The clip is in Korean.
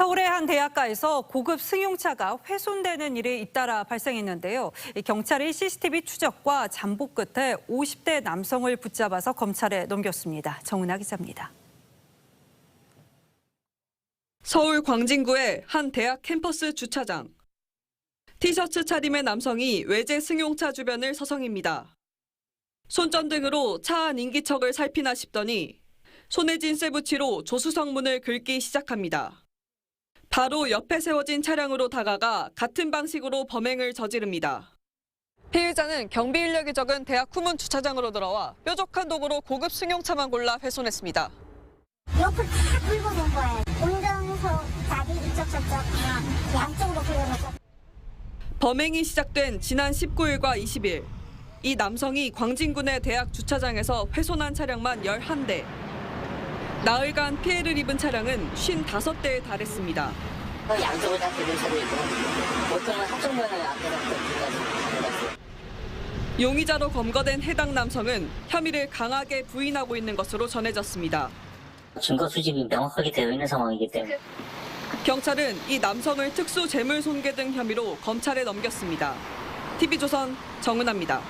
서울의 한 대학가에서 고급 승용차가 훼손되는 일이 잇따라 발생했는데요. 이 경찰이 CCTV 추적과 잠복 끝에 50대 남성을 붙잡아서 검찰에 넘겼습니다. 정은아 기자입니다. 서울 광진구의 한 대학 캠퍼스 주차장. 티셔츠 차림의 남성이 외제 승용차 주변을 서성입니다. 손전등으로 차 안 인기척을 살피나 싶더니 손에 쥔 쇠붙이로 조수석 문을 긁기 시작합니다. 바로 옆에 세워진 차량으로 다가가 같은 방식으로 범행을 저지릅니다. 피해자는 경비 인력이 적은 대학 후문 주차장으로 들어와 뾰족한 도구로 고급 승용차만 골라 훼손했습니다. 옆을 다 긁어 놓은 거예요. 운전석 자기 이쪽 저쪽 그냥 양쪽으로 긁어놓고 범행이 시작된 지난 19일과 20일, 이 남성이 광진군의 대학 주차장에서 훼손한 차량만 11대. 나흘간 피해를 입은 차량은 55대에 달했습니다. 양쪽을 다 차도 있고 보통은 한쪽 면을 앞에서 용의자로 검거된 해당 남성은 혐의를 강하게 부인하고 있는 것으로 전해졌습니다. 증거 수집이 명확하게 되어 있는 상황이기 때문에 경찰은 이 남성을 특수 재물 손괴 등 혐의로 검찰에 넘겼습니다. TV조선 정은아입니다.